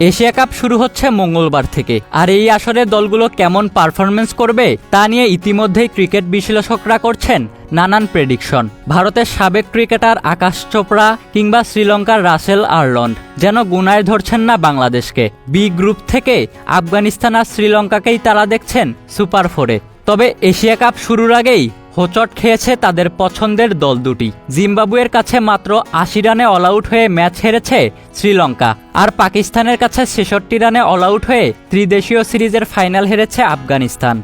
Asia cup শুরু হচ্ছে মঙ্গলবার থেকে। আর এই আসরে দলগুলো কেমন পারফরমেন্স করবে, তা নিয়ে ইতিমধ্যেই ক্রিকেট বিশ্লেষকরা করছেন নানান প্রেডিকশন ভারতের সাবেক ক্রিকেটার আকাশ চোপড়া কিংবা শ্রীলঙ্কার রাসেল আর্লন্ড যেন গুনায় ধরছেন না বাংলাদেশকে। বি গ্রুপ থেকে আফগানিস্তান আর শ্রীলঙ্কাকেই তারা দেখছেন সুপার ফোরে তবে এশিয়া কাপ শুরুর আগেই হোচট খেয়েছে তাদের পছন্দের দল দুটি। জিম্বাবুয়ের কাছে মাত্র আশি রানে অল আউট হয়ে ম্যাচ হেরেছে শ্রীলঙ্কা। আর পাকিস্তানের কাছে ছেষট্টি রানে অল আউট হয়ে ত্রিদেশীয় সিরিজের ফাইনাল হেরেছে আফগানিস্তান।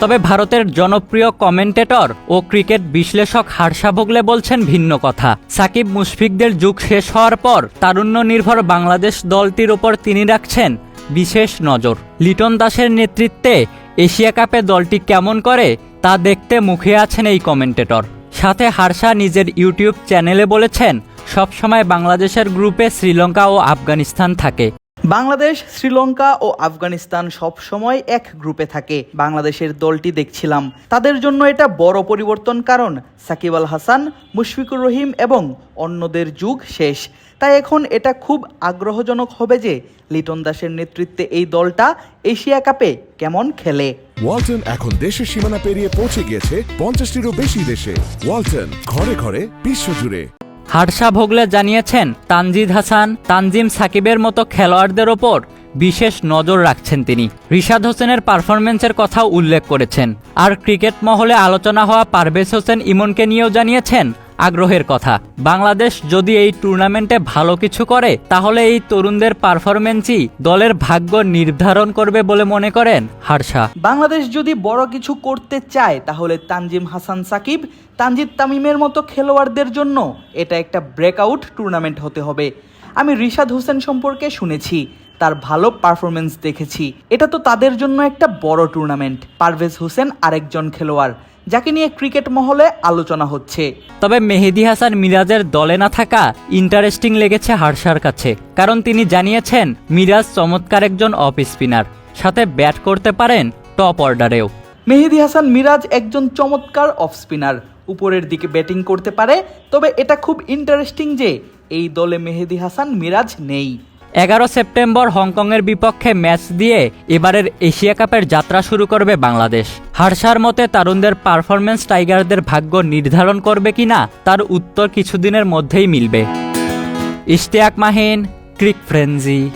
তবে ভারতের জনপ্রিয় কমেন্টেটর ও ক্রিকেট বিশ্লেষক হার্ষা ভোগলে বলছেন ভিন্ন কথা। সাকিব মুশফিকদের যুগ শেষ হওয়ার পর তারুণ্য নির্ভর বাংলাদেশ দলটির ওপর তিনি রাখছেন বিশেষ নজর। লিটন দাসের নেতৃত্বে এশিয়া কাপে দলটি কেমন করে তা দেখতে মুখে আছেন এই কমেন্টেটর। সাথে হারশা নিজের ইউটিউব চ্যানেলে বলেছেন, সবসময় বাংলাদেশের গ্রুপে শ্রীলঙ্কা ও আফগানিস্তান থাকে। বাংলাদেশ, শ্রীলঙ্কা ও আফগানিস্তান সব সময় এক গ্রুপে থাকে। বাংলাদেশের দলটি দেখছিলাম। তাদের জন্য এটা বড় পরিবর্তন কারণ সাকিব আল হাসান, মুশফিকুর রহিম এবং অন্যদের যুগ শেষ। তাই এখন এটা খুব আগ্রহজনক হবে যে লিটন দাসের নেতৃত্বে এই দলটা এশিয়া কাপে কেমন খেলে। ওয়ালটন এখন দেশের সীমানা পেরিয়ে পৌঁছে গিয়েছে পঞ্চাশটিরও বেশি দেশে। ওয়ালটন ঘরে ঘরে বিশ্বজুড়ে। হার্ষা ভোগলে জানিয়েছেন, তানজিদ হাসান, তানজিম সাকিবের মতো খেলোয়াড়দের ওপর বিশেষ নজর রাখছেন তিনি। রিশাদ হোসেনের পারফরমেন্সের কথাও উল্লেখ করেছেন। আর ক্রিকেট মহলে আলোচনা হওয়া পারভেজ হোসেন ইমনকে নিয়েও জানিয়েছেন আগ্রহের কথা। বাংলাদেশ যদি এই টুর্নামেন্টে ভালো কিছু করে, তাহলে এই তরুণদের পারফরমেন্সই দলের ভাগ্য নির্ধারণ করবে বলে মনে করেন হার্ষা বাংলাদেশ যদি বড় কিছু করতে চায়, তাহলে তানজিম হাসান সাকিব, তানজিদ তামিমের মতো খেলোয়াড়দের জন্য এটা একটা ব্রেকআউট টুর্নামেন্ট হতে হবে। আমি রিশাদ হোসেন সম্পর্কে শুনেছি, তার ভালো পারফরমেন্স দেখেছি। এটা তো তাদের জন্য একটা বড় টুর্নামেন্ট পারভেজ হোসেন আরেকজন খেলোয়াড় যাকে নিয়ে ক্রিকেট মহলে আলোচনা হচ্ছে। তবে মেহেদি হাসান মিরাজের দলে না থাকা ইন্টারেস্টিং লেগেছে হার্ষার কাছে কারণ তিনি জানিয়েছেন মিরাজ চমৎকার একজন অফ স্পিনার সাথে ব্যাট করতে পারেন টপ অর্ডারেও। মেহেদি হাসান মিরাজ একজন চমৎকার অফ স্পিনার উপরের দিকে ব্যাটিং করতে পারে তবে এটা খুব ইন্টারেস্টিং যে এই দলে মেহেদি হাসান মিরাজ নেই। এগারো সেপ্টেম্বর হংকংয়ের বিপক্ষে ম্যাচ দিয়ে এবারের এশিয়া কাপের যাত্রা শুরু করবে বাংলাদেশ। হারসার মতে তারুণদের পারফরমেন্স টাইগারদের ভাগ্য নির্ধারণ করবে কিনা তার উত্তর কিছুদিনের মধ্যেই মিলবে। ইশতিয়াক মাহিন, ক্রিক ফ্রেঞ্জি